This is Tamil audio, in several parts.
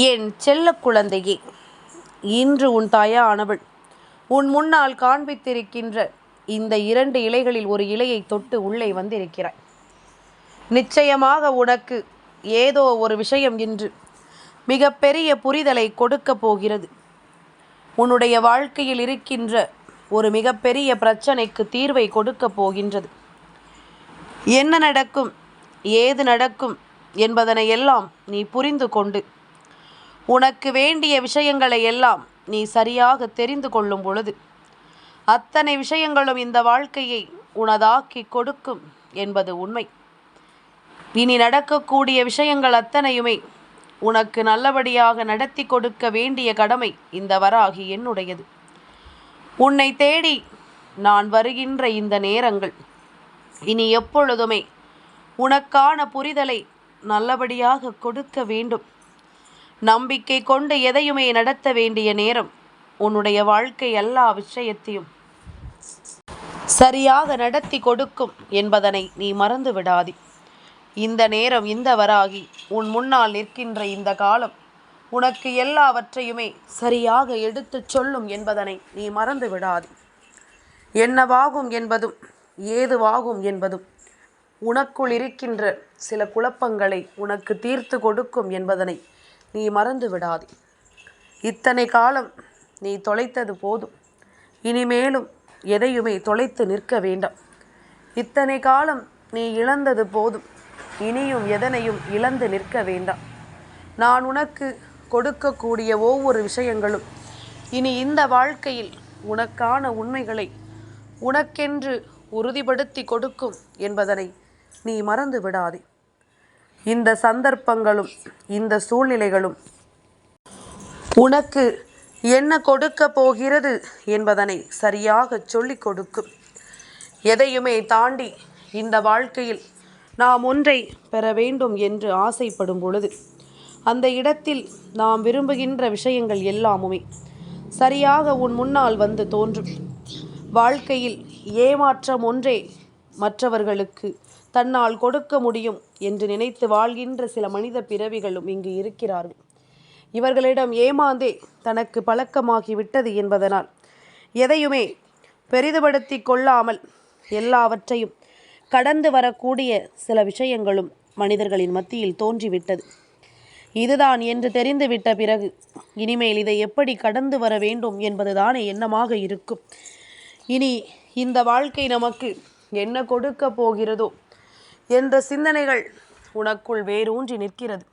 என் செல்ல குழந்தையே இன்று உன் தாயா ஆனவள் உன் முன்னால் காண்பித்திருக்கின்ற இந்த இரண்டு இலைகளில் ஒரு இலையை தொட்டு உள்ளே வந்திருக்கிறாய். நிச்சயமாக உனக்கு ஏதோ ஒரு விஷயம் இன்று மிகப்பெரிய புரிதலை கொடுக்கப் போகிறது. உன்னுடைய வாழ்க்கையில் இருக்கின்ற ஒரு மிகப்பெரிய பிரச்சனைக்கு தீர்வை கொடுக்கப் போகின்றது. என்ன நடக்கும் ஏது நடக்கும் என்பதனை எல்லாம் நீ புரிந்து கொண்டு உனக்கு வேண்டிய விஷயங்களை எல்லாம் நீ சரியாக தெரிந்து கொள்ளும் பொழுது அத்தனை விஷயங்களும் இந்த வாழ்க்கையை உனதாக்கி கொடுக்கும் என்பது உண்மை. இனி நடக்கக்கூடிய விஷயங்கள் அத்தனையுமே உனக்கு நல்லபடியாக நடத்தி கொடுக்க வேண்டிய கடமை இந்த வராகி என்னுடையது. உன்னை தேடி நான் வருகின்ற இந்த நேரங்கள் இனி எப்பொழுதுமே உனக்கான புரிதலை நல்லபடியாக கொடுக்க வேண்டும். நம்பிக்கை கொண்டு எதையுமே நடத்த வேண்டிய நேரம் உன்னுடைய வாழ்க்கை எல்லா விஷயத்தையும் சரியாக நடத்தி கொடுக்கும் என்பதனை நீ மறந்து விடாதே. இந்த நேரம் இந்த வராகி உன் முன்னால் நிற்கின்ற இந்த காலம் உனக்கு எல்லாவற்றையுமே சரியாக எடுத்துச் சொல்லும் என்பதனை நீ மறந்து விடாதே. என்னவாகும் என்பதும் ஏதுவாகும் என்பதும் உனக்குள் இருக்கின்ற சில குழப்பங்களை உனக்கு தீர்த்து கொடுக்கும் என்பதனை நீ மறந்து விடாதே. இத்தனை காலம் நீ தொலைத்தது போதும். இனிமேலும் எதையுமே தொலைத்து நிற்க வேண்டாம். இத்தனை காலம் நீ இழந்தது போதும். இனியும் எதனையும் இழந்து நிற்க வேண்டாம். நான் உனக்கு கொடுக்கக்கூடிய ஒவ்வொரு விஷயங்களும் இனி இந்த வாழ்க்கையில் உனக்கான உண்மைகளை உனக்கென்று உறுதிப்படுத்தி கொடுக்கும் என்பதனை நீ மறந்து விடாதே. இந்த சந்தர்ப்பங்களும் இந்த சூழ்நிலைகளும் உனக்கு என்ன கொடுக்க போகிறது என்பதனை சரியாக சொல்லிக் கொடுக்கும். எதையுமே தாண்டி இந்த வாழ்க்கையில் நாம் ஒன்றை பெற வேண்டும் என்று ஆசைப்படும் பொழுது அந்த இடத்தில் நாம் விரும்புகின்ற விஷயங்கள் எல்லாமுமே சரியாக உன் முன்னால் வந்து தோன்றும். வாழ்க்கையில் ஏமாற்றம் ஒன்றே மற்றவர்களுக்கு தன்னால் கொடுக்க முடியும் என்று நினைத்து வாழ்கின்ற சில மனித பிறவிகளும் இங்கு இருக்கிறார்கள். இவர்களிடம் ஏமாந்தே தனக்கு பழக்கமாகி விட்டது என்பதனால் எதையுமே பெரிதுபடுத்தி கொள்ளாமல் எல்லாவற்றையும் கடந்து வரக்கூடிய சில விஷயங்களும் மனிதர்களின் மத்தியில் தோன்றிவிட்டது. இதுதான் என்று தெரிந்துவிட்ட பிறகு இனிமேல் இதை எப்படி கடந்து வர வேண்டும் என்பதுதானே எண்ணமாக இருக்கும். இனி இந்த வாழ்க்கை நமக்கு என்ன கொடுக்க போகிறதோ என்ற சிந்தனைகள் உனக்குள் வேரூன்றி நிற்கிறது.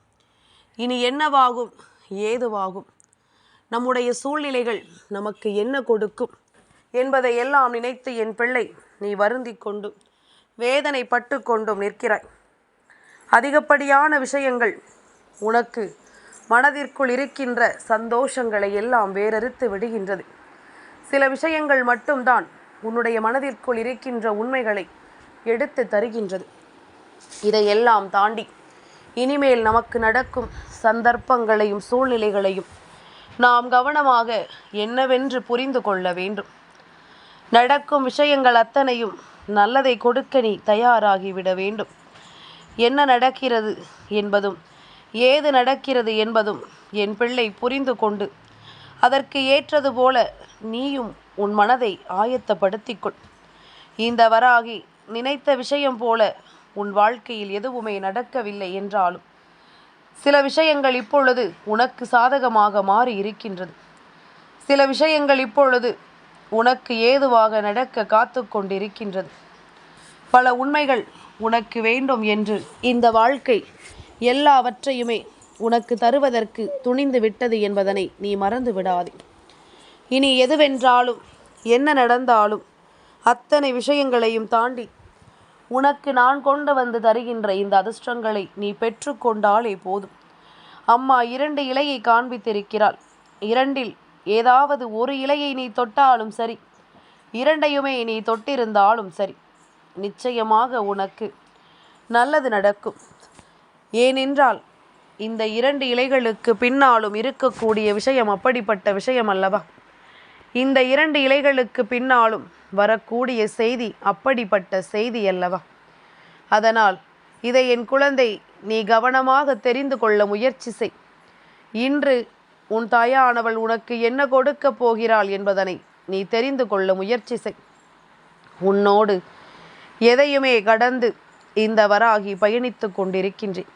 இனி என்னவாகும்? ஏதுவாகும்? நம்முடைய சூழ்நிலைகள் நமக்கு என்ன கொடுக்கும்? என்பதை எல்லாம் நினைத்து என் பிள்ளை நீ வருந்தி கொண்டும் வேதனைப்பட்டு கொண்டும் நிற்கிறாய். அதிகப்படியான விஷயங்கள் உனக்கு மனதிற்குள் இருக்கின்ற சந்தோஷங்களை எல்லாம் வேறறுத்து விடுகின்றது. சில விஷயங்கள் மட்டும்தான் உன்னுடைய மனதிற்குள் இருக்கின்ற உண்மைகளை எடுத்து தருகின்றது. இதையெல்லாம் தாண்டி இனிமேல் நமக்கு நடக்கும் சந்தர்ப்பங்களையும் சூழ்நிலைகளையும் நாம் கவனமாக என்னவென்று புரிந்து கொள்ள வேண்டும். நடக்கும் விஷயங்கள் அத்தனையும் நல்லதை கொடுக்க நீ தயாராகிவிட வேண்டும். என்ன நடக்கிறது என்பதும் ஏது நடக்கிறது என்பதும் என் பிள்ளை புரிந்து கொண்டு அதற்கு ஏற்றது போல நீயும் உன் மனதை ஆயத்தப்படுத்திக்கொள் இந்த வராகி நினைத்த விஷயம் போல உன் வாழ்க்கையில் எதுவுமே நடக்கவில்லை என்றாலும் சில விஷயங்கள் இப்பொழுது உனக்கு சாதகமாக மாறி இருக்கின்றது சில விஷயங்கள் இப்பொழுது உனக்கு ஏதுவாக நடக்க காத்து கொண்டிருக்கின்றது. பல உண்மைகள் உனக்கு வேண்டும் என்று இந்த வாழ்க்கை எல்லாவற்றையுமே உனக்கு தருவதற்கு துணிந்து விட்டது என்பதனை நீ மறந்து விடாதே. இனி எதுவென்றாலும் என்ன நடந்தாலும் அத்தனை விஷயங்களையும் தாண்டி உனக்கு நான் கொண்டு வந்து தருகின்ற இந்த அதிர்ஷ்டங்களை நீ பெற்றுக்கொண்டாலே போதும். அம்மா இரண்டு இலையை காண்பித்திருக்கிறாள். இரண்டில் ஏதாவது ஒரு இலையை நீ தொட்டாலும் சரி இரண்டையுமே நீ தொட்டிருந்தாலும் சரி நிச்சயமாக உனக்கு நல்லது நடக்கும். ஏனென்றால் இந்த இரண்டு இலைகளுக்கு பின்னாலும் இருக்கக்கூடிய விஷயம் அப்படிப்பட்ட விஷயம் அல்லவா? இந்த இரண்டு இலைகளுக்கு பின்னாலும் வரக்கூடிய செய்தி அப்படிப்பட்ட செய்தி அல்லவா? அதனால் இதை என் குழந்தை நீ கவனமாக தெரிந்து கொள்ள முயற்சி செய். இன்று உன் தாயானவள் உனக்கு என்ன கொடுக்கப் போகிறாள் என்பதனை நீ தெரிந்து கொள்ள முயற்சி செய். உன்னோடு எதையுமே கடந்து இந்த வராகி பயணித்து கொண்டிருக்கின்றேன்.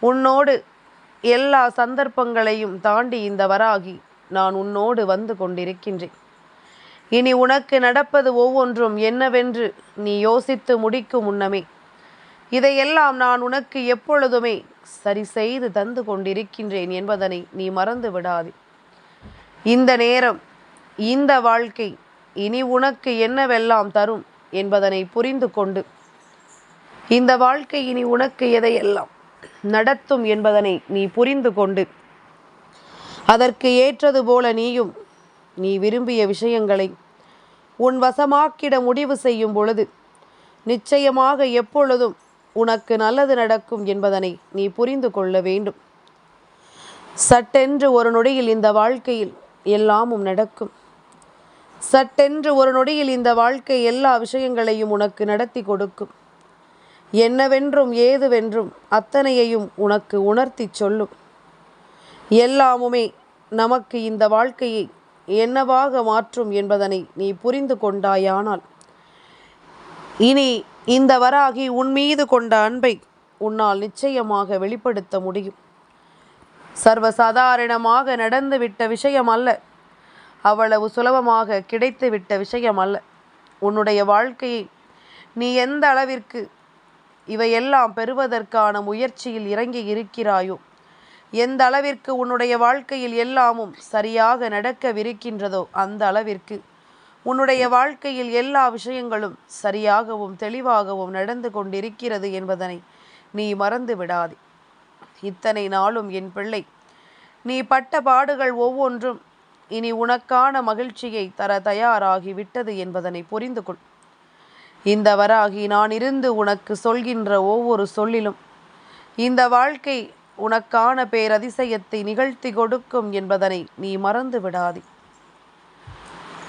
உன்னோடு எல்லா சந்தர்ப்பங்களையும் தாண்டி இந்த வராகி நான் உன்னோடு வந்து கொண்டிருக்கின்றேன். இனி உனக்கு நடப்பது ஒவ்வொன்றும் என்னவென்று நீ யோசித்து முடிக்கும் முன்னமே இதையெல்லாம் நான் உனக்கு எப்பொழுதுமே சரி செய்து தந்து கொண்டிருக்கின்றேன் என்பதனை நீ மறந்து விடாதே. இந்த நேரம் இந்த வாழ்க்கை இனி உனக்கு என்னவெல்லாம் தரும் என்பதனை புரிந்து கொண்டு இந்த வாழ்க்கை இனி உனக்கு எதையெல்லாம் நடத்தும் என்பதனை நீ புரிந்து கொண்டு அதற்கு ஏற்றது போல நீயும். நீ விரும்பிய விஷயங்களை உன் வசமாக்கிட முடிவு செய்யும் பொழுது நிச்சயமாக எப்பொழுதும் உனக்கு நல்லது நடக்கும் என்பதனை நீ புரிந்து கொள்ள வேண்டும். சட்டென்று ஒரு நொடியில் இந்த வாழ்க்கையில் எல்லாமும் நடக்கும். சட்டென்று ஒரு நொடியில் இந்த வாழ்க்கை எல்லா விஷயங்களையும் உனக்கு நடத்தி கொடுக்கும். என்னவென்றும் ஏதுவென்றும் அத்தனையையும் உனக்கு உணர்த்தி சொல்லும். எல்லாமுமே நமக்கு இந்த வாழ்க்கையை என்னவாக மாற்றும் என்பதனை நீ புரிந்து கொண்டாயானால். இனி இந்த வராகி உன் மீது கொண்ட அன்பை உன்னால் நிச்சயமாக வெளிப்படுத்த முடியும். சர்வசாதாரணமாக நடந்துவிட்ட விஷயம் அல்ல அவ்வளவு சுலபமாக கிடைத்துவிட்ட விஷயம் அல்ல உன்னுடைய வாழ்க்கையை நீ எந்த அளவிற்கு இவையெல்லாம் பெறுவதற்கான முயற்சியில் இறங்கி இருக்கிறாயோ எந்த அளவிற்கு உன்னுடைய வாழ்க்கையில் எல்லாமும் சரியாக நடக்கவிருக்கின்றதோ அந்த அளவிற்கு உன்னுடைய வாழ்க்கையில் எல்லா விஷயங்களும் சரியாகவும் தெளிவாகவும் நடந்து கொண்டிருக்கிறது என்பதனை நீ மறந்து விடாதே. இத்தனை நாளும் என் பிள்ளை நீ பட்ட பாடுகள் ஒவ்வொன்றும் இனி உனக்கான மகிழ்ச்சியை தர தயாராகி விட்டது என்பதனை புரிந்து கொள். இந்த வராகி நான் இருந்து உனக்கு சொல்கின்ற ஒவ்வொரு சொல்லிலும் இந்த வாழ்க்கை உனக்கான பேரதிசயத்தை நிகழ்த்தி கொடுக்கும் என்பதனை நீ மறந்து விடாதே.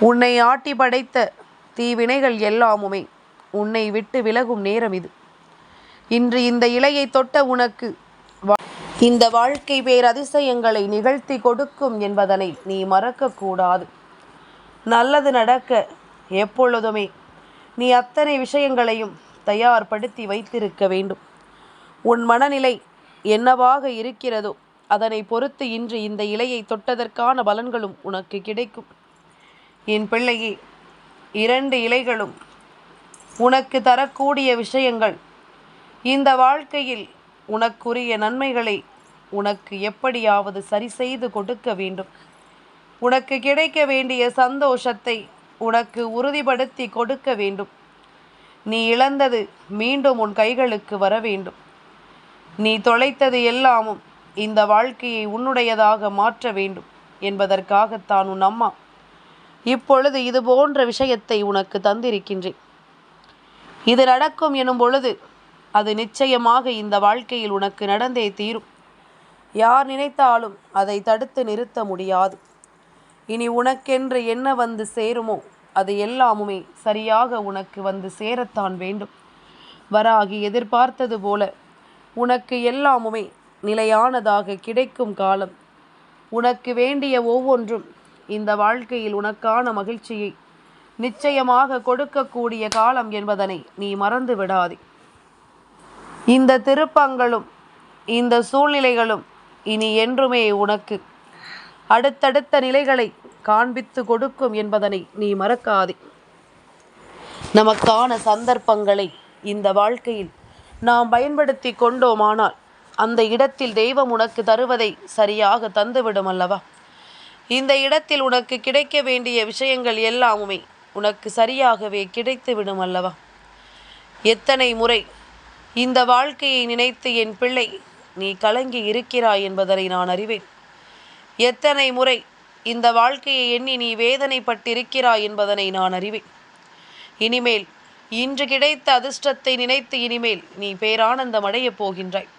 உன்னை ஆட்டி படைத்த தீவினைகள் எல்லாமுமே உன்னை விட்டு விலகும் நேரம் இது. இன்று இந்த இலையை தொட்ட உனக்கு இந்த வாழ்க்கை பேரதிசயங்களை நிகழ்த்தி கொடுக்கும் என்பதனை நீ மறக்கக்கூடாது. நல்லது நடக்க எப்பொழுதுமே நீ அத்தனை விஷயங்களையும் தயார்படுத்தி வைத்திருக்க வேண்டும். உன் மனநிலை என்னவாக இருக்கிறதோ அதனை பொறுத்து இன்று இந்த இலையை தொட்டதற்கான பலன்களும் உனக்கு கிடைக்கும். என் பிள்ளையே இரண்டு இலைகளும் உனக்கு தரக்கூடிய விஷயங்கள். இந்த வாழ்க்கையில் உனக்குரிய நன்மைகளை உனக்கு எப்படியாவது சரி செய்து கொடுக்க வேண்டும். உனக்கு கிடைக்க வேண்டிய சந்தோஷத்தை உனக்கு உறுதிப்படுத்தி கொடுக்க வேண்டும். நீ இழந்தது மீண்டும் உன் கைகளுக்கு வர வேண்டும். நீ தொலைத்தது எல்லாமும் இந்த வாழ்க்கையை உன்னுடையதாக மாற்ற வேண்டும் என்பதற்காகத்தான் உன் அம்மா இப்பொழுது இது போன்ற விஷயத்தை உனக்கு தந்திருக்கின்றேன். இது நடக்கும் எனும் பொழுது அது நிச்சயமாக இந்த வாழ்க்கையில் உனக்கு நடந்தே தீரும். யார் நினைத்தாலும் அதை தடுத்து நிறுத்த முடியாது. இனி உனக்கென்று என்ன வந்து சேருமோ அது எல்லாமுமே சரியாக உனக்கு வந்து சேரத்தான் வேண்டும். வராகி எதிர்பார்த்தது போல உனக்கு எல்லாமுமே நிலையானதாக கிடைக்கும் காலம். உனக்கு வேண்டிய ஒவ்வொன்றும் இந்த வாழ்க்கையில் உனக்கான மகிழ்ச்சியை நிச்சயமாக கொடுக்கக்கூடிய காலம் என்பதனை நீ மறந்து விடாதே. இந்த திருப்பங்களும் இந்த சூழ்நிலைகளும் இனி என்றுமே உனக்கு அடுத்தடுத்த நிலைகளை காண்பித்து கொடுக்கும் என்பதனை நீ மறக்காதே. நமக்கான சந்தர்ப்பங்களை இந்த வாழ்க்கையில் நாம் பயன்படுத்தி கொண்டோமானால் அந்த இடத்தில் தெய்வம் உனக்கு தருவதை சரியாக தந்துவிடும் அல்லவா? இந்த இடத்தில் உனக்கு கிடைக்க வேண்டிய விஷயங்கள் எல்லாமுமே உனக்கு சரியாகவே கிடைத்துவிடும் அல்லவா? எத்தனை முறை இந்த வாழ்க்கையை நினைத்து என் பிள்ளை நீ கலங்கி இருக்கிறாய் என்பதனை நான் அறிவேன். எத்தனை முறை இந்த வாழ்க்கையை எண்ணி நீ வேதனைப்பட்டிருக்கிறாய் என்பதனை நான் அறிவேன். இனிமேல் இன்று கிடைத்த அதிர்ஷ்டத்தை நினைத்து இனிமேல் நீ பேரானந்தம் அடையப் போகின்றாய்.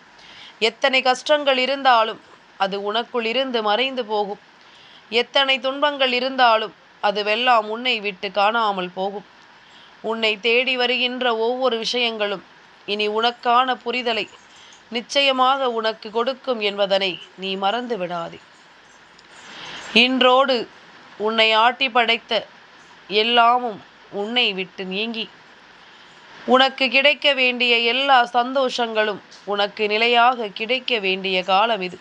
எத்தனை கஷ்டங்கள் இருந்தாலும் அது உனக்குள் இருந்து மறைந்து போகும். எத்தனை துன்பங்கள் இருந்தாலும் அதுவெல்லாம் உன்னை விட்டு காணாமல் போகும். உன்னை தேடி வருகின்ற ஒவ்வொரு விஷயங்களும் இனி உனக்கான புரிதலை நிச்சயமாக உனக்கு கொடுக்கும் என்பதனை நீ மறந்து விடாதே. இன்றோடு உன்னை ஆட்டி படைத்த எல்லாமும் உன்னை விட்டு நீங்கி உனக்கு கிடைக்க வேண்டிய எல்லா சந்தோஷங்களும் உனக்கு நிலையாக கிடைக்க வேண்டிய காலம் இது.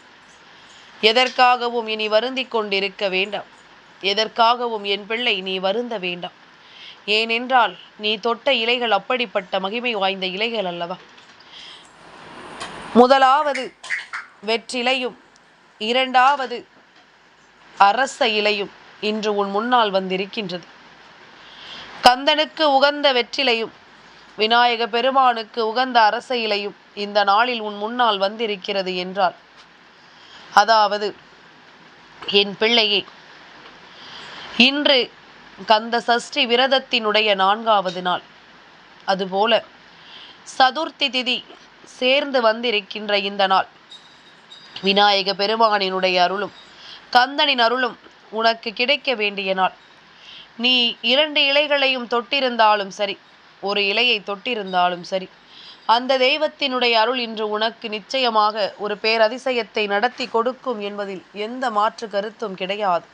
எதற்காகவும் இனி வருந்தி கொண்டிருக்க வேண்டாம். எதற்காகவும் என் பிள்ளை நீ வருந்த வேண்டாம். ஏனென்றால் நீ தொட்ட இலைகள் அப்படிப்பட்ட மகிமை வாய்ந்த இலைகள் அல்லவா? முதலாவது வெற்றிலையும் இரண்டாவது அரச இலையும் இன்று உன் முன்னால் வந்திருக்கின்றது. கந்தனுக்கு உகந்த வெற்றிலையும் விநாயக பெருமானுக்கு உகந்த அரச இலையும் இந்த நாளில் உன் முன்னால் வந்திருக்கிறது என்றால் அதாவது என் பிள்ளையே இன்று கந்த சஷ்டி விரதத்தினுடைய நான்காவது நாள். அதுபோல சதுர்த்தி திதி சேர்ந்து வந்திருக்கின்ற இந்த நாள். விநாயக பெருமானினுடைய அருளும் கந்தனின் அருளும் உனக்கு கிடைக்க வேண்டிய நாள். நீ இரண்டு இலைகளையும் தொட்டிருந்தாலும் சரி ஒரு இலையை தொட்டிருந்தாலும் சரி. அந்த தெய்வத்தினுடைய அருள் இன்று உனக்கு நிச்சயமாக ஒரு பேரதிசயத்தை நடத்தி கொடுக்கும் என்பதில் எந்த மாற்று கருத்தும் கிடையாது.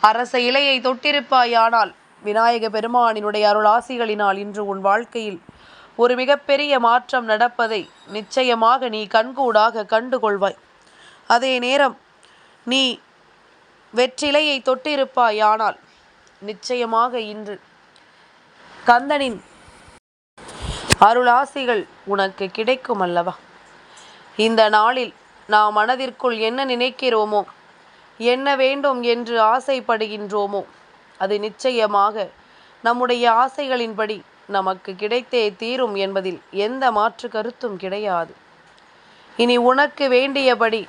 அரச இலையை தொட்டிருப்பாயானால் விநாயக பெருமானினுடைய அருள் ஆசிகளினால் இன்று உன் வாழ்க்கையில் ஒரு மிகப்பெரிய மாற்றம் நடப்பதை நிச்சயமாக நீ கண்கூடாக கண்டுகொள்வாய். அதே நேரம் நீ வெற்றிலையை தொட்டிருப்பாயானால் நிச்சயமாக இன்று கந்தனின் அருளாசிகள் உனக்கு கிடைக்கும் அல்லவா? இந்த நாளில் நாம் மனதிற்குள் என்ன நினைக்கிறோமோ என்ன வேண்டும் என்று ஆசைப்படுகின்றோமோ அது நிச்சயமாக நம்முடைய ஆசைகளின்படி நமக்கு கிடைத்தே தீரும் என்பதில் எந்த மாற்று கருத்தும் கிடையாது. இனி உனக்கு வேண்டியபடி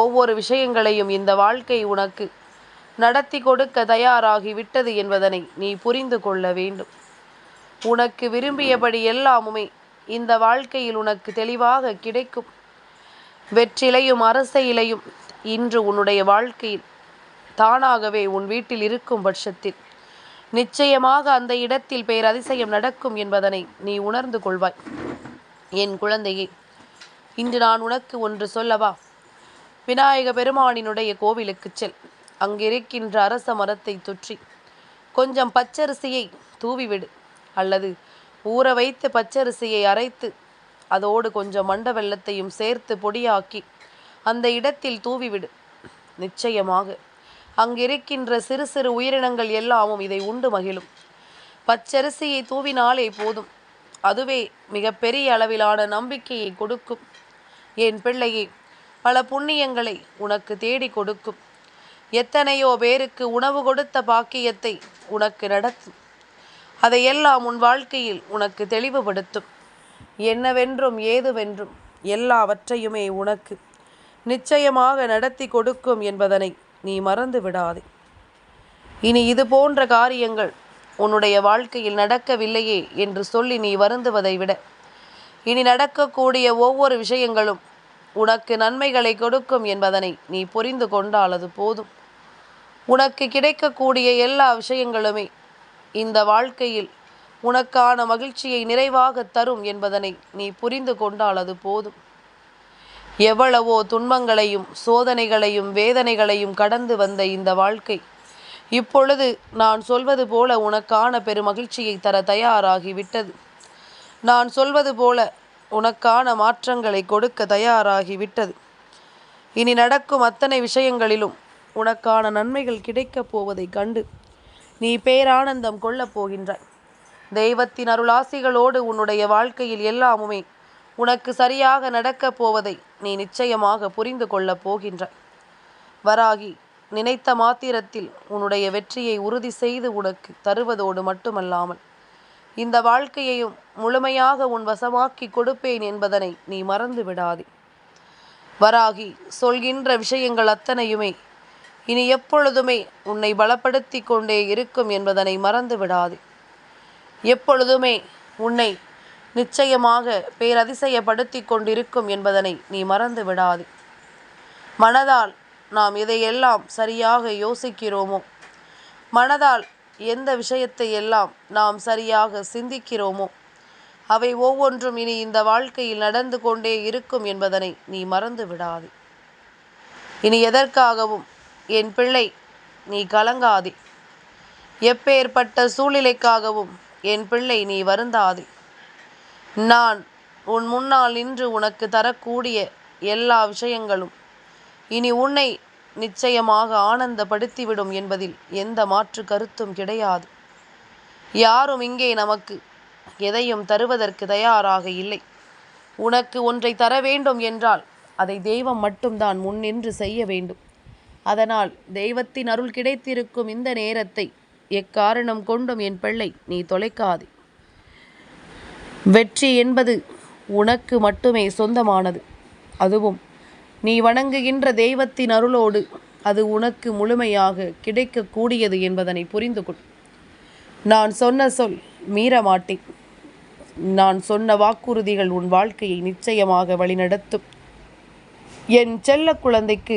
ஒவ்வொரு விஷயங்களையும் இந்த வாழ்க்கை உனக்கு நடத்தி கொடுக்க தயாராகி விட்டது என்பதனை நீ புரிந்து கொள்ள வேண்டும். உனக்கு விரும்பியபடி எல்லாமுமே இந்த வாழ்க்கையில் உனக்கு தெளிவாக கிடைக்கும். வெற்றிலையும் அரசையிலையும் இன்று உன்னுடைய வாழ்க்கையில் தானாகவே உன் வீட்டில் இருக்கும் பட்சத்தில். நிச்சயமாக அந்த இடத்தில் பேரதிசயம் நடக்கும் என்பதனை நீ உணர்ந்து கொள்வாய். என் குழந்தையே இன்று நான் உனக்கு ஒன்று சொல்லவா? விநாயக பெருமானினுடைய கோவிலுக்கு செல். அங்கிருக்கின்ற அரச மரத்தை சுற்றி கொஞ்சம் பச்சரிசியை தூவிவிடு. அல்லது ஊற வைத்து பச்சரிசியை அரைத்து அதோடு கொஞ்சம் மண்ட வெள்ளத்தையும் சேர்த்து பொடியாக்கி அந்த இடத்தில் தூவிவிடு. நிச்சயமாக அங்கிருக்கின்ற சிறு சிறு உயிரினங்கள் எல்லாமும் இதை உண்டு மகிழும். பச்சரிசியை தூவினாலே போதும். அதுவே மிகப்பெரிய அளவிலான நம்பிக்கையை கொடுக்கும். என் பிள்ளையே பல புண்ணியங்களை உனக்கு தேடி கொடுக்கும். எத்தனையோ பேருக்கு உணவு கொடுத்த பாக்கியத்தை உனக்கு நடத்தும். அதையெல்லாம் உன் வாழ்க்கையில் உனக்கு தெளிவுபடுத்தும். என்னவென்றும் ஏதுவென்றும் எல்லாவற்றையுமே உனக்கு நிச்சயமாக நடத்தி கொடுக்கும் என்பதனை நீ மறந்து விடாதே. இனி இது போன்ற காரியங்கள் உன்னுடைய வாழ்க்கையில் நடக்கவில்லையே என்று சொல்லி நீ வருந்துவதை விட இனி நடக்கக்கூடிய ஒவ்வொரு விஷயங்களும் உனக்கு நன்மைகளை கொடுக்கும் என்பதனை நீ புரிந்து கொண்டால் அது போதும். உனக்கு கிடைக்கக்கூடிய எல்லா விஷயங்களுமே இந்த வாழ்க்கையில் உனக்கான மகிழ்ச்சியை நிறைவாக தரும் என்பதனை நீ புரிந்து கொண்டால் அது போதும். எவ்வளவோ துன்பங்களையும் சோதனைகளையும் வேதனைகளையும் கடந்து வந்த இந்த வாழ்க்கை இப்பொழுது நான் சொல்வது போல உனக்கான பெருமகிழ்ச்சியை தர தயாராகி விட்டது நான் சொல்வது போல உனக்கான மாற்றங்களை கொடுக்க தயாராகி விட்டது இனி நடக்கும் அத்தனை விஷயங்களிலும் உனக்கான நன்மைகள் கிடைக்கப் போவதைக் கண்டு நீ பேரானந்தம் கொள்ளப் போகின்றாய். தெய்வத்தின் அருளாசிகளோடு உன்னுடைய வாழ்க்கையில் எல்லாமுமே உனக்கு சரியாக நடக்கப் போவதை நீ நிச்சயமாக புரிந்து கொள்ளப் போகின்றாய். வராகி நினைத்த மாத்திரத்தில் உன்னுடைய வெற்றியை உறுதி செய்து உனக்கு தருவதோடு மட்டுமல்லாமல் இந்த வாழ்க்கையையும் முழுமையாக உன் வசமாக்கி கொடுப்பேன் என்பதனை நீ மறந்து விடாதே வராகி சொல்கின்ற விஷயங்கள் அத்தனையுமே இனி எப்பொழுதுமே உன்னை பலப்படுத்தி கொண்டே இருக்கும் என்பதனை மறந்து விடாது. எப்பொழுதுமே உன்னை நிச்சயமாக பேரதிசயப்படுத்தி கொண்டிருக்கும் என்பதனை நீ மறந்து விடாது. மனதால் நாம் இதையெல்லாம் சரியாக யோசிக்கிறோமோ மனதால் எந்த விஷயத்தை எல்லாம் நாம் சரியாக சிந்திக்கிறோமோ அவை ஒவ்வொன்றும் இனி இந்த வாழ்க்கையில் நடந்து கொண்டே இருக்கும் என்பதனை நீ மறந்து விடாது. இனி எதற்காகவும் என் பிள்ளை நீ கலங்காதே. எப்பேற்பட்ட சூழ்நிலைக்காகவும் என் பிள்ளை நீ வருந்தாதே. நான் உன் முன்னால் நின்று உனக்கு தரக்கூடிய எல்லா விஷயங்களும் இனி உன்னை நிச்சயமாக ஆனந்தப்படுத்திவிடும் என்பதில் எந்த மாற்று கருத்தும் கிடையாது. யாரும் இங்கே நமக்கு எதையும் தருவதற்கு தயாராக இல்லை. உனக்கு ஒன்றை தர வேண்டும் என்றால் அதை தெய்வம் மட்டும்தான் முன்னின்று செய்ய வேண்டும். அதனால் தெய்வத்தின் அருள் கிடைத்திருக்கும் இந்த நேரத்தை எக்காரணம் கொண்டும் என் பிள்ளை நீ தொலைக்காதே. வெற்றி என்பது உனக்கு மட்டுமே சொந்தமானது. அதுவும் நீ வணங்குகின்ற தெய்வத்தின் அருளோடு அது உனக்கு முழுமையாக கிடைக்கக்கூடியது என்பதனை புரிந்து கொள் நான் சொன்ன சொல் மீற மாட்டேன் நான் சொன்ன வாக்குறுதிகள் உன் வாழ்க்கையை நிச்சயமாக வழிநடத்தும். என் செல்ல குழந்தைக்கு